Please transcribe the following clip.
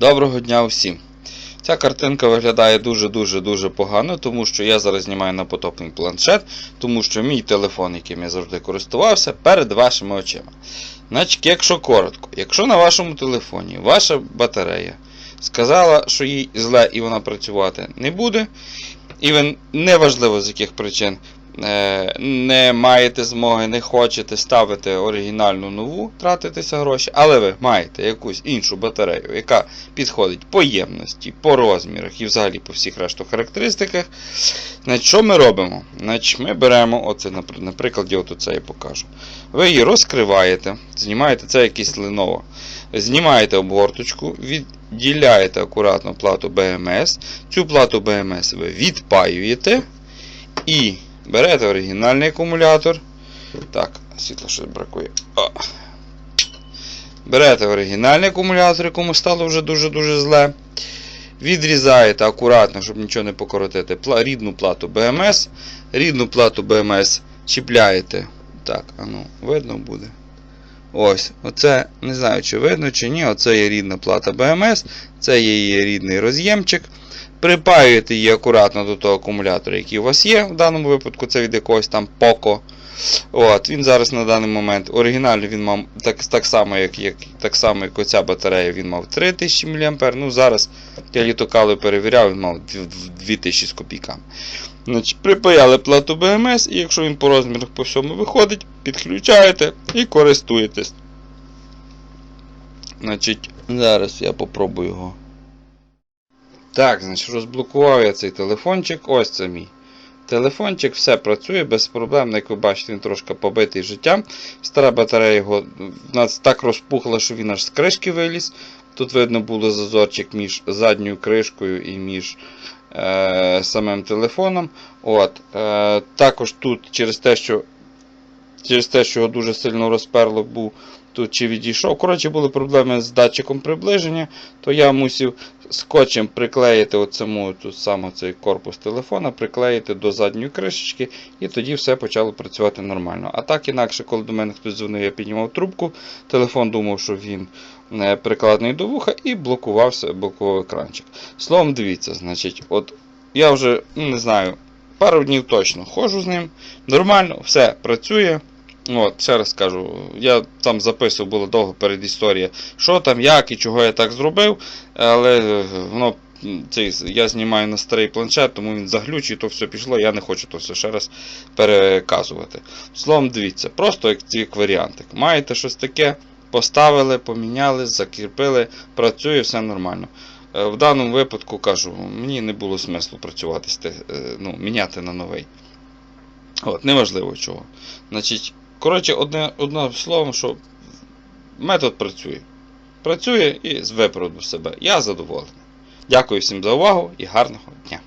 Доброго дня усім! Ця картинка виглядає дуже-дуже дуже погано, тому що я зараз знімаю на потопний планшет, тому що мій телефон, яким я завжди користувався, перед вашими очима. Значить, якщо коротко, якщо на вашому телефоні ваша батарея сказала, що їй зле і вона працювати не буде, і ви неважливо з яких причин не маєте змоги, не хочете ставити оригінальну нову, тратитися гроші, але ви маєте якусь іншу батарею, яка підходить по ємності, по розмірах і взагалі по всіх решту характеристиках. Значить, що ми робимо? Значить, Ми беремо, оце, на прикладі от я покажу. Ви її розкриваєте, знімаєте це якийсь Lenovo, знімаєте обгорточку, відділяєте акуратно плату BMS, цю плату BMS ви відпаюєте і берете оригінальний акумулятор. Так, світла щось бракує. О. Берете оригінальний акумулятор, якому стало вже дуже-дуже зле. Відрізаєте акуратно, щоб нічого не покоротити, рідну плату BMS. Рідну плату BMS чіпляєте. Так, а ну, видно буде. Ось, оце, не знаю, чи видно, чи ні. Оце є рідна плата BMS, це є її рідний роз'ємчик. Припаюєте її акуратно до того акумулятора, який у вас є. В даному випадку це від якогось там Poco. От, Він зараз на даний момент оригінально він мав так, так само, як, як, так само, як оця батарея, він мав 3000 мА. Ну, зараз я літокали перевіряв, він мав 2000 з копійками. Значить, Припаяли плату BMS, і якщо він по розмірах по всьому виходить, підключаєте і користуєтесь. Значить, Зараз я попробую його. Так, значить, розблокував я цей телефончик. Ось це мій. Телефончик, все працює без проблем. Як ви бачите, він трошки побитий життям. Стара батарея його нас так розпухла, що він аж з кришки виліз. Тут видно було зазорчик між задньою кришкою і між е, самим телефоном. От, е, Також тут через те, що через те, що його дуже сильно розперло, був тут чи відійшов. Коротше, були проблеми з датчиком приближення, то я мусив скотчем приклеїти от саму ту саму цей корпус телефона, приклеїти до задньої кришечки, і тоді все почало працювати нормально. А так інакше, коли до мене хтось дзвонив, я піднімав трубку, телефон думав, що він е, прикладений до вуха і блокувався, блокував екранчик. Словом, дивіться, значить, от я вже ну, не знаю, пару днів точно ходжу з ним, нормально, все працює. От, ще раз кажу, я там записував було довго перед історія, що там, як і чого я так зробив, але е, воно. Цей, я знімаю на старий планшет, тому він заглючить, то все пішло, я не хочу то все ще раз переказувати. Словом, дивіться, просто як, як варіантик. Маєте щось таке, поставили, поміняли, закріпили, працює, все нормально. Е, В даному випадку кажу, мені не було смислу працювати, е, ну, міняти на новий. От, неважливо чого. Значить, коротше, одне, одним словом, що метод працює. Працює і виправдав себе. Я задоволений. Дякую всім за увагу і гарного дня.